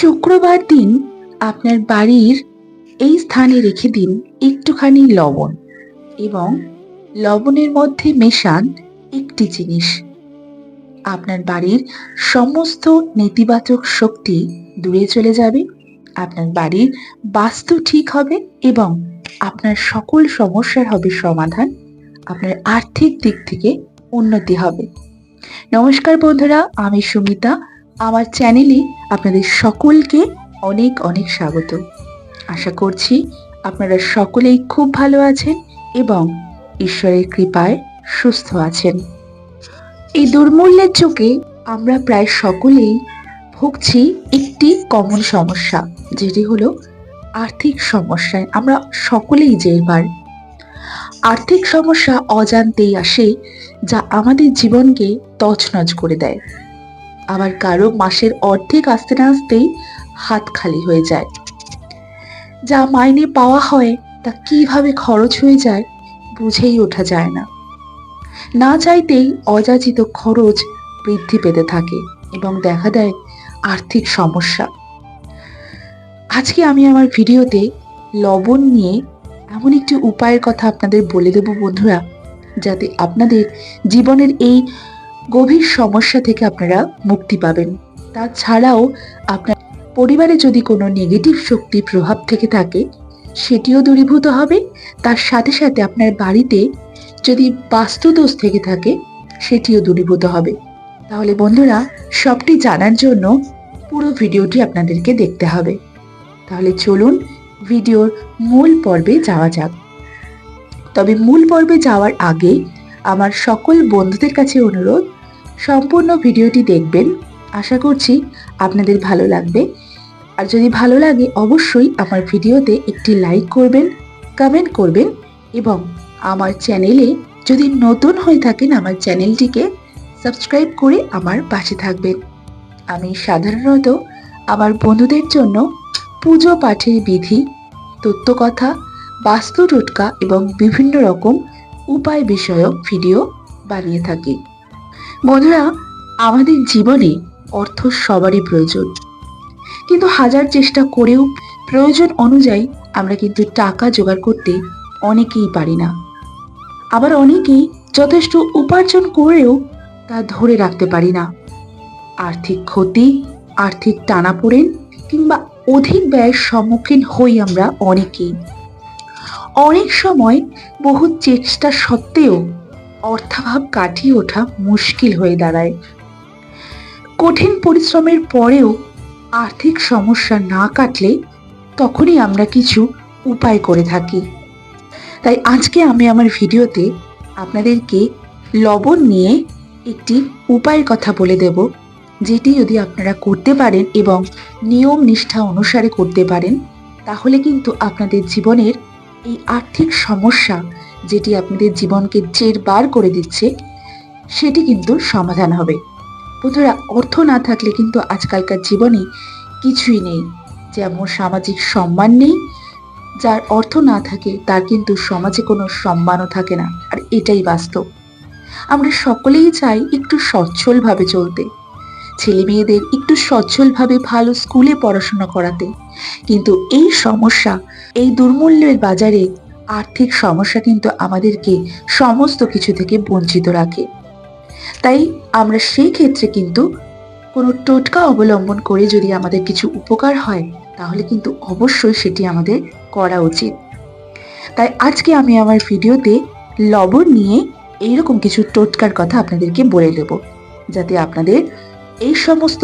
শুক্রবার দিন আপনার বাড়ির এই স্থানে রেখে দিন একটুখানি লবণ এবং লবণের মধ্যে মেশান একটি জিনিস। আপনার বাড়ির সমস্ত নেতিবাচক শক্তি দূরে চলে যাবে, আপনার বাড়ির বাস্তু ঠিক হবে এবং আপনার সকল সমস্যার হবে সমাধান, আপনার আর্থিক দিক থেকে উন্নতি হবে। নমস্কার বন্ধুরা, আমি সুমিতা। আমার চ্যানেলে আপনাদের সকলকে অনেক অনেক স্বাগত। আশা করছি আপনারা সকলেই খুব ভালো আছেন এবং ঈশ্বরের কৃপায় সুস্থ আছেন। এই দুর্মূল্যের চোখে আমরা প্রায় সকলেই ভুগছি একটি কমন সমস্যা, যেটি হলো আর্থিক সমস্যায়। আমরা সকলেই যেবার আর্থিক সমস্যা অজান্তেই আসে, যা আমাদের জীবনকে তছনছ করে দেয়। আবার কারও মাসের অর্ধেক আসতে না আসতেই হাত খালি হয়ে যায়। যা মাইনে পাওয়া হয়, তা কীভাবে খরচ হয়ে যায় বুঝেই ওঠা যায় না। না চাইতেই অযাচিত খরচ বৃদ্ধি পেতে থাকে এবং দেখা দেয় আর্থিক সমস্যা। আজকে আমি আমার ভিডিওতে লবণ নিয়ে এমন একটি উপায়ের কথা আপনাদের বলে দেব বন্ধুরা, যাতে আপনাদের জীবনের এই গভীর সমস্যা থেকে আপনারা মুক্তি পাবেন। তাছাড়াও আপনার পরিবারে যদি কোনো নেগেটিভ শক্তি প্রভাব থেকে থাকে, সেটিও দূরীভূত হবে। তার সাথে সাথে আপনার বাড়িতে যদি বাস্তুদোষ থেকে থাকে, সেটিও দূরীভূত হবে। তাহলে বন্ধুরা, সবটি জানার জন্য পুরো ভিডিওটি আপনাদেরকে দেখতে হবে। তাহলে চলুন ভিডিওর মূল পর্বে যাওয়া যাক। তবে মূল পর্বে যাওয়ার আগে আমার সকল বন্ধুদের কাছে অনুরোধ সম্পূর্ণ ভিডিওটি দেখবেন। আশা করছি আপনাদের ভালো লাগবে। আর যদি ভালো লাগে, অবশ্যই আমার ভিডিওতে একটি লাইক করবেন, কমেন্ট করবেন এবং আমার চ্যানেলে যদি নতুন হয়ে থাকেন, আমার চ্যানেলটিকে সাবস্ক্রাইব করে আমার পাশে থাকবেন। আমি সাধারণত আমার বন্ধুদের জন্য পুজো পাঠের বিধি তত্ত্বকথা বাস্তু টোটকা এবং বিভিন্ন রকম উপায় বিষয়ক ভিডিও বানিয়ে থাকি। বন্ধুরা, আমাদের জীবনে অর্থ সবারই প্রয়োজন। কিন্তু হাজার চেষ্টা করেও প্রয়োজন অনুযায়ী আমরা কিন্তু টাকা জোগাড় করতে অনেকেই পারি না। আবার অনেকেই যথেষ্ট উপার্জন করেও তা ধরে রাখতে পারি না। আর্থিক ক্ষতি, আর্থিক টানাপোড়েন কিংবা অধিক ব্যয়ের সম্মুখীন হই আমরা অনেকেই। অনেক সময় বহু চেষ্টা সত্ত্বেও অর্থাভাব কাটিয়ে ওঠা মুশকিল হয়ে দাঁড়ায়। কঠিন পরিশ্রমের পরেও আর্থিক সমস্যা না কাটলে তখনই আমরা কিছু উপায় করে থাকি। তাই আজকে আমি আমার ভিডিওতে আপনাদেরকে লবণ নিয়ে একটি উপায়ের কথা বলে দেব, যেটি যদি আপনারা করতে পারেন এবং নিয়ম নিষ্ঠা অনুসারে করতে পারেন, তাহলে কিন্তু আপনাদের জীবনের এই আর্থিক সমস্যা যেটি আপনাদের জীবনকে জেরবার করে দিচ্ছে, সেটি কিন্তু সমাধান হবে। বন্ধুরা, অর্থ না থাকলে কিন্তু আজকালকার জীবনে কিছুই নেই। যেমন সামাজিক সম্মান নেই, যার অর্থ না থাকে, তার কিন্তু সমাজে কোনো সম্মানও থাকে না। আর এটাই বাস্তব। আমরা সকলেই চাই একটু সচ্ছলভাবে চলতে। ছেলে মেয়েদের একটু সচ্ছলভাবে ভালো স্কুলে পড়াশোনা করাতে। কিন্তু এই সমস্যা, এই দুর্মূল্যের বাজারে আর্থিক সমস্যা কিন্তু আমাদেরকে সমস্ত কিছু থেকে বঞ্চিত রাখে। তাই আমরা সেই ক্ষেত্রে কিন্তু কোনো টোটকা অবলম্বন করে যদি আমাদের কিছু উপকার হয়, তাহলে কিন্তু অবশ্যই সেটি আমাদের করা উচিত। তাই আজকে আমি আমার ভিডিওতে লবণ নিয়ে এইরকম কিছু টোটকার কথা আপনাদেরকে বলে দেব, যাতে আপনাদের এই সমস্ত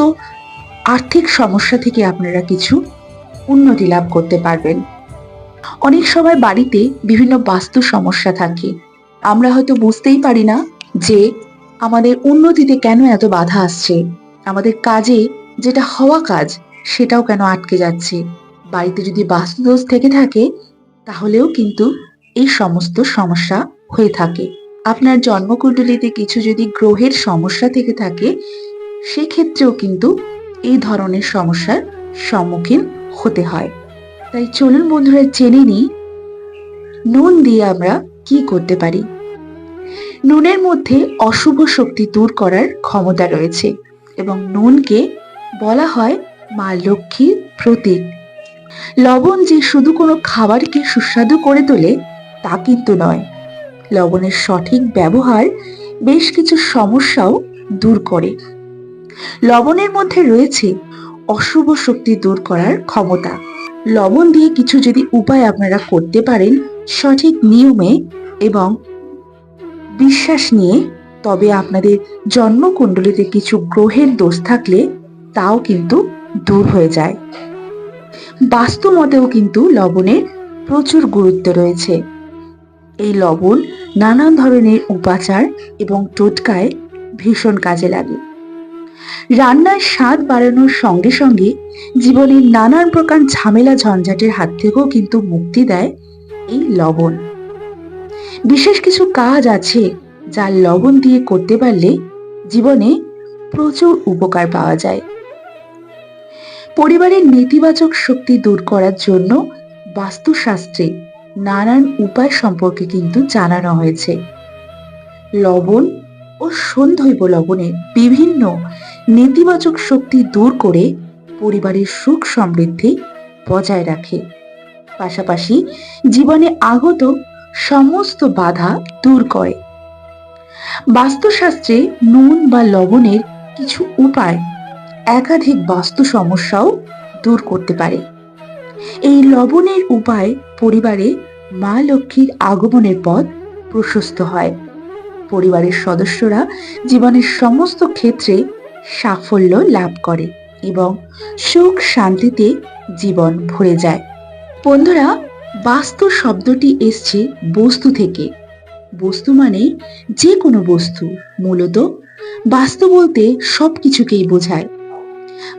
আর্থিক সমস্যা থেকে আপনারা কিছু উন্নতি লাভ করতে পারবেন। অনেক সময় বাড়িতে বিভিন্ন বাস্তু সমস্যা থাকে। আমরা হয়তো বুঝতেই পারি না যে আমাদের উন্নতিতে কেন এত বাধা আসছে। আমাদের কাজে যেটা হওয়া কাজ, সেটাও কেন আটকে যাচ্ছে। বাড়িতে যদি বাস্তুদোষ থেকে থাকে, তাহলেও কিন্তু এই সমস্ত সমস্যা হয়ে থাকে। আপনার জন্মকুণ্ডলিতে কিছু যদি গ্রহের সমস্যা থেকে থাকে, সেক্ষেত্রেও কিন্তু এই ধরনের সমস্যার সম্মুখীন হতে হয়। তাই চলুন বন্ধুরা, জেনে নিই নুন দিয়ে আমরা কি করতে পারি। নুনের মধ্যে অশুভ শক্তি দূর করার ক্ষমতা রয়েছে এবং নুনকে বলা হয় মা লক্ষ্মীর প্রতীক। লবণ যে শুধু কোনো খাবারকে সুস্বাদু করে তোলে, তা কিন্তু নয়। লবণের সঠিক ব্যবহার বেশ কিছু সমস্যাও দূর করে। লবণের মধ্যে রয়েছে অশুভ শক্তি দূর করার ক্ষমতা। লবণ দিয়ে কিছু যদি উপায় আপনারা করতে পারেন, সঠিক নিয়মে এবং বিশ্বাস নিয়ে তবে আপনাদের জন্মকুণ্ডলিতে কিছু গ্রহের দোষ থাকলে তাও কিন্তু দূর হয়ে যায়। বাস্তু মতেও কিন্তু লবণের প্রচুর গুরুত্ব রয়েছে। এই লবণ নানান ধরনের উপাচার এবং টোটকায় ভীষণ কাজে লাগে। রান্নার স্বাদ বাড়ানোর সঙ্গে সঙ্গে জীবনের নানান প্রকার ঝামেলা ঝঞ্ঝাটের হাত থেকেও কিন্তু মুক্তি দেয় এই লবণ। বিশেষ কিছু কাজ আছে যা লবণ দিয়ে করতে পারলে জীবনে প্রচুর উপকার পাওয়া যায়। পরিবারের নেতিবাচক শক্তি দূর করার জন্য বাস্তুশাস্ত্রে নানান উপায় সম্পর্কে কিন্তু জানানো হয়েছে। লবণ ও সন্ধৈব লবণের বিভিন্ন নেতিবাচক শক্তি দূর করে পরিবারের সুখ সমৃদ্ধি বজায় রাখে। পাশাপাশি জীবনে আগত সমস্ত বাধা দূর করে। বাস্তুশাস্ত্রে নুন বা লবণের কিছু উপায় একাধিক বাস্তু সমস্যাও দূর করতে পারে। এই লবণের উপায় পরিবারে মা লক্ষ্মীর আগমনের পথ প্রশস্ত হয়। পরিবারের সদস্যরা জীবনের সমস্ত ক্ষেত্রে সাফল্য লাভ করে এবং সুখ শান্তিতে জীবন ভরে যায়। বন্ধুরা বাস্তু শব্দটি এসছে বস্তু থেকে। বস্তু মানে যে কোনো বস্তু, মূলত বাস্তু বলতে সব কিছুকেই বোঝায়।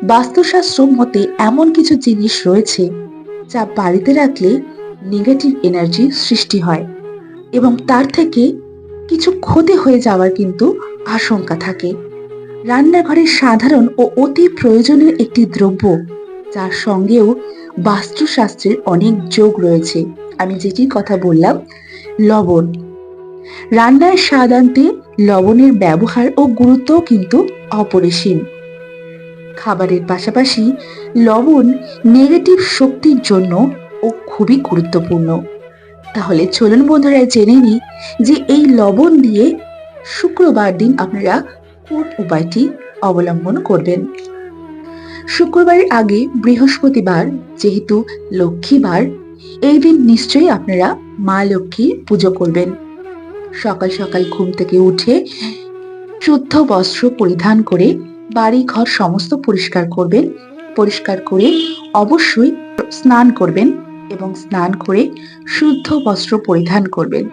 বাস্তুশাস্ত্র মতে এমন কিছু জিনিস রয়েছে যা বাড়িতে রাখলে নেগেটিভ এনার্জি সৃষ্টি হয় এবং তার থেকে কিছু ক্ষতি হয়ে যাওয়ার কিন্তু আশঙ্কা থাকে। রান্নাঘরের সাধারণ ও অতি প্রয়োজনীয় একটি দ্রব্য, যার সঙ্গেও বাস্তুশাস্ত্রের অনেক যোগ রয়েছে। আমি যেটির কথা বললাম, লবণ। রান্নার স্বাদ আনতে লবণের ব্যবহার ও গুরুত্বও কিন্তু অপরিসীম। খাবারের পাশাপাশি লবণ নেগেটিভ শক্তির জন্য ও খুবই গুরুত্বপূর্ণ। তাহলে চলুন বন্ধুরা জেনে নিই যে এই লবণ দিয়ে শুক্রবার দিন আপনারা কোন উপায়টি অবলম্বন করবেন। শুক্রবারের আগে বৃহস্পতিবার, যেহেতু লক্ষ্মীবার, এই দিন নিশ্চয়ই আপনারা মা লক্ষ্মীর পুজো করবেন। সকাল সকাল ঘুম থেকে উঠে শুদ্ধ বস্ত্র পরিধান করে বাড়ি ঘর সমস্ত পরিষ্কার করবেন। পরিষ্কার করে অবশ্যই স্নান করবেন। এবং স্নান করে শুদ্ধ বস্ত্র পরিধান করবেন।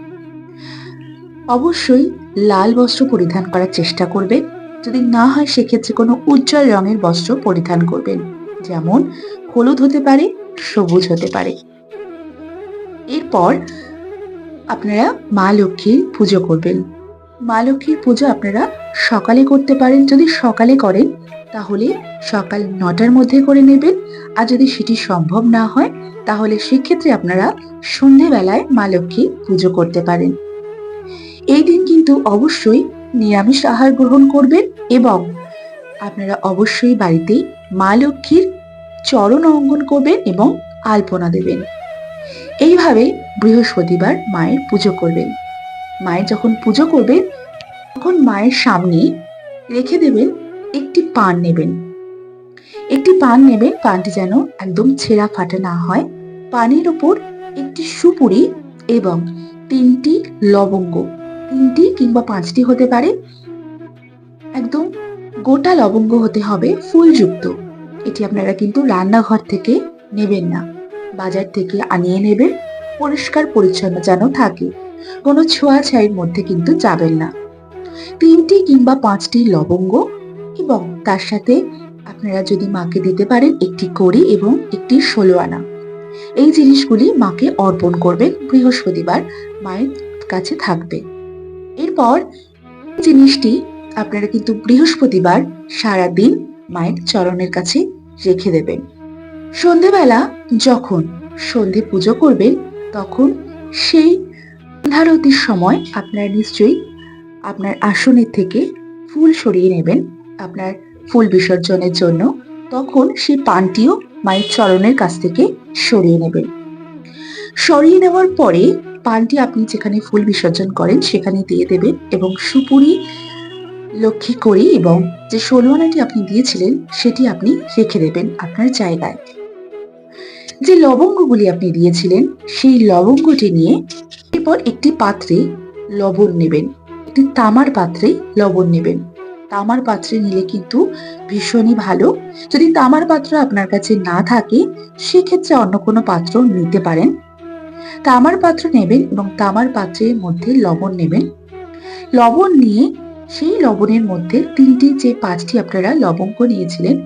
অবশ্যই লাল বস্ত্র পরিধান করার চেষ্টা করবেন। যদি না হয়, সেক্ষেত্রে কোনো উজ্জ্বল রঙের বস্ত্র পরিধান করবেন। যেমন হলুদ হতে পারে, সবুজ হতে পারে। এরপর আপনারা মা লক্ষ্মীর পুজো করবেন। মা লক্ষ্মীর পুজো আপনারা সকালে করতে পারেন, যদি সকালে করেন, তাহলে সকাল নটার মধ্যে করে নেবেন। আর যদি সেটি সম্ভব না হয়, তাহলে সেক্ষেত্রে আপনারা সন্ধেবেলায় মা লক্ষ্মীর পুজো করতে পারেন। এই দিন কিন্তু অবশ্যই নিরামিষ আহার গ্রহণ করবেন এবং আপনারা অবশ্যই বাড়িতে মা লক্ষ্মীর চরণ অঙ্গন করবেন এবং আলপনা দেবেন। এইভাবে বৃহস্পতিবার মায়ের পুজো করবেন। মায়ের যখন পুজো করবেন তখন মায়ের সামনে রেখে দেবেন একটি পান নেবেন। একটি পান নেবেন, পানটি যেন একদম ছেঁড়া ফাটা না হয়। পানের উপর একটি সুপুরি এবং তিনটি লবঙ্গ, তিনটি কিংবা পাঁচটি হতে পারে। একদম গোটা লবঙ্গ হতে হবে ফুলযুক্ত। এটি আপনারা কিন্তু রান্নাঘর থেকে নেবেন না, বাজার থেকে আনিয়ে নেবেন। পরিষ্কার পরিচ্ছন্ন যেন থাকে। কোনো ছোঁয়াছাইয়ের মধ্যে কিন্তু যাবেন না। তিনটি কিংবা পাঁচটি লবঙ্গ এবং তার সাথে আপনারা যদি মাকে দিতে পারেন একটি কড়ি এবং একটি ষোলো আনা। এই জিনিসগুলি মাকে অর্পণ করবেন বৃহস্পতিবার, মায়ের কাছে থাকবে। এরপর জিনিসটি আপনারা কিন্তু বৃহস্পতিবার সারা দিন মায়ের চরণের কাছে রেখে দেবেন। সন্ধেবেলা যখন সন্ধে পুজো করবেন, তখন সেই সন্ধ্যারতির সময় আপনারা নিশ্চয়ই আপনার আসনের থেকে ফুল সরিয়ে নেবেন আপনার ফুল বিসর্জনের জন্য। তখন সেই পানটিও মায়ের চরণের কাছ থেকে সরিয়ে নেবেন। সরিয়ে নেওয়ার পরে পানটি আপনি যেখানে ফুল বিসর্জন করেন সেখানে দিয়ে দেবেন এবং সুপুরি, লক্ষ্মী করে এবং যে ষোলোয়ানাটি আপনি দিয়েছিলেন সেটি আপনি রেখে দেবেন আপনার জায়গায়। যে লবঙ্গগুলি আপনি দিয়েছিলেন সেই লবঙ্গটি নিয়ে এরপর একটি পাত্রে লবণ নেবেন। একটি তামার পাত্রে লবণ নেবেন। তামার পাত্রে নিলে কিন্তু ভীষণই ভালো। যদি তামার পাত্র আপনার কাছে না থাকে, সেক্ষেত্রে অন্য কোনো পাত্র নিতে পারেন। তামার পাত্র নেবেন এবং তামার পাত্রের মধ্যে লবণ নেবেন। লবণ নিয়ে সেই লবণের মধ্যে তিনটি যে পাঁচটি আপনারা লবঙ্গ নিয়েছিলেন,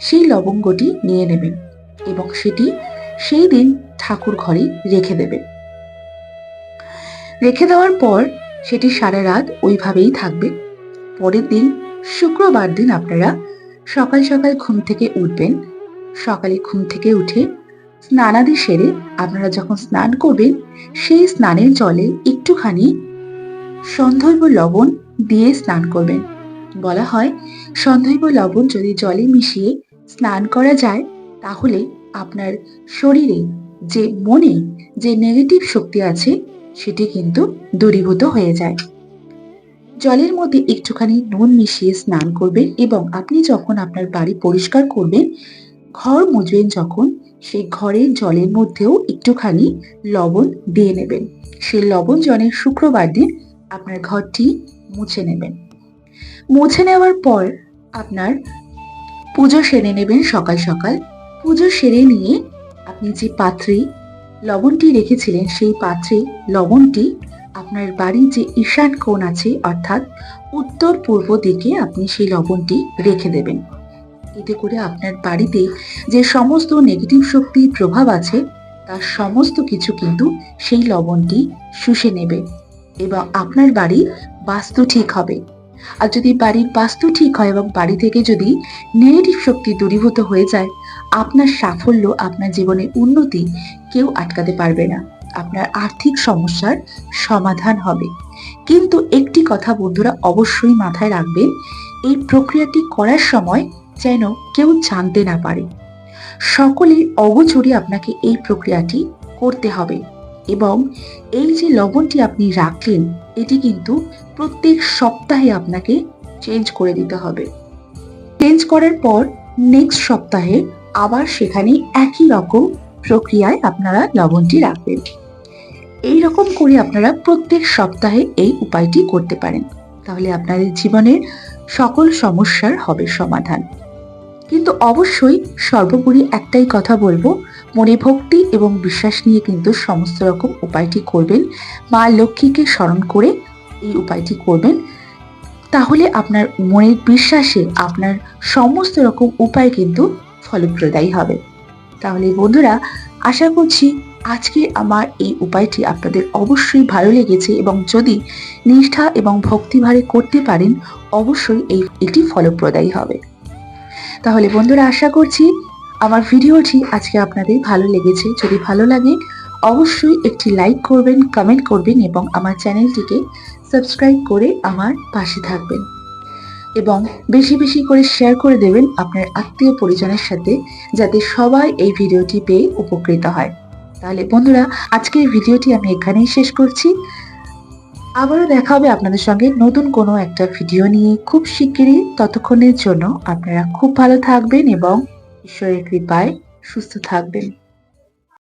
সেই লবঙ্গটি নিয়ে নেবেন এবং সেটি সেই দিন ঠাকুর ঘরে রেখে দেবেন। রেখে দেওয়ার পর সেটি সারা রাত ওইভাবেই থাকবে। পরের দিন, শুক্রবার দিন আপনারা সকাল সকাল ঘুম থেকে উঠবেন। সকালে ঘুম থেকে উঠে স্নানাদি সেরে আপনারা যখন স্নান করবেন, সেই স্নানের জলে একটুখানি সন্ধৈব লবণ দিয়ে স্নান করবেন। বলা হয় সন্ধৈব লবণ যদি জলে মিশিয়ে স্নান করা যায়, তাহলে আপনার শরীরে যে মনে যে নেগেটিভ শক্তি আছে সেটি কিন্তু দূরীভূত হয়ে যায়। জলের মধ্যে একটুখানি নুন মিশিয়ে স্নান করবেন এবং আপনি যখন আপনার বাড়ি পরিষ্কার করবেন, ঘর মুজবেন যখন সেই ঘরের জলের মধ্যেও একটুখানি লবণ দিয়ে নেবেন। সেই লবণ জলের শুক্রবার দিন আপনার ঘরটি মুছে নেবেন। মুছে নেওয়ার পর আপনার পুজো সেরে নেবেন সকাল সকাল। পুজো সেরে নিয়ে আপনি যে পাত্রে লবণটি রেখেছিলেন সেই পাত্রে। লবণটি আপনার বাড়ির যে ঈশান কোণ আছে, অর্থাৎ উত্তর পূর্ব দিকে আপনি সেই লবণটি রেখে দেবেন। এতে করে আপনার বাড়িতে যে সমস্ত নেগেটিভ শক্তির প্রভাব আছে, তার সমস্ত কিছু কিন্তু সেই লবণটি শুষে নেবে এবং আপনার বাড়ি বাস্তু ঠিক হবে। আর যদি বাড়ির বাস্তু ঠিক হয় এবং বাড়ি থেকে যদি নেগেটিভ শক্তি দূরীভূত হয়ে যায় আপনার সাফল্য আপনার জীবনের উন্নতি কেউ আটকাতে পারবে না। আপনার আর্থিক সমস্যার সমাধান হবে। কিন্তু একটি কথা বন্ধুরা অবশ্যই মাথায় রাখবেন, এই প্রক্রিয়াটি করার সময় যেন কেউ জানতে না পারে। সকলের অগোচরে আপনাকে এই প্রক্রিয়াটি করতে হবে এবং এই যে লবণটি আপনি রাখলেন, এটি কিন্তু প্রত্যেক সপ্তাহে আপনাকে চেঞ্জ করে দিতে হবে। চেঞ্জ করার পর নেক্সট সপ্তাহে আবার সেখানে একই রকম প্রক্রিয়ায় আপনারা লবণটি রাখবেন। এই রকম করে আপনারা প্রত্যেক সপ্তাহে এই উপায়টি করতে পারেন। তাহলে আপনাদের জীবনের সকল সমস্যার হবে সমাধান। কিন্তু অবশ্যই সর্বোপরি একটাই কথা বলব, মনে ভক্তি এবং বিশ্বাস নিয়ে কিন্তু সমস্ত রকম উপায়টি করবেন। মা লক্ষ্মীকে স্মরণ করে এই উপায়টি করবেন। তাহলে আপনার মনের বিশ্বাসে আপনার সমস্ত রকম উপায় কিন্তু ফলপ্রদায়ী হবে। তাহলে বন্ধুরা, আশা করছি আজকে আমার এই উপায়টি আপনাদের অবশ্যই ভালো লেগেছে এবং যদি নিষ্ঠা এবং ভক্তিভারে করতে পারেন, অবশ্যই এই এটি ফলপ্রদায়ী হবে। তাহলে বন্ধুরা, আশা করছি আমার ভিডিওটি আজকে আপনাদের ভালো লেগেছে। যদি ভালো লাগে, অবশ্যই একটি লাইক করবেন, কমেন্ট করবেন এবং আমার চ্যানেলটিকে সাবস্ক্রাইব করে আমার পাশে থাকবেন। এবং বেশি বেশি করে শেয়ার করে দেবেন আপনার আত্মীয় পরিজনের সাথে, যাতে সবাই এই ভিডিওটি পেয়ে উপকৃত হয়। তাহলে বন্ধুরা, আজকের ভিডিওটি আমি এখানেই শেষ করছি। আবারও দেখা হবে আপনাদের সঙ্গে নতুন কোনো একটা ভিডিও নিয়ে। খুব শিগগিরই, ততক্ষণের জন্য আপনারা খুব ভালো থাকবেন এবং ঈশ্বরের কৃপায় সুস্থ থাকবেন।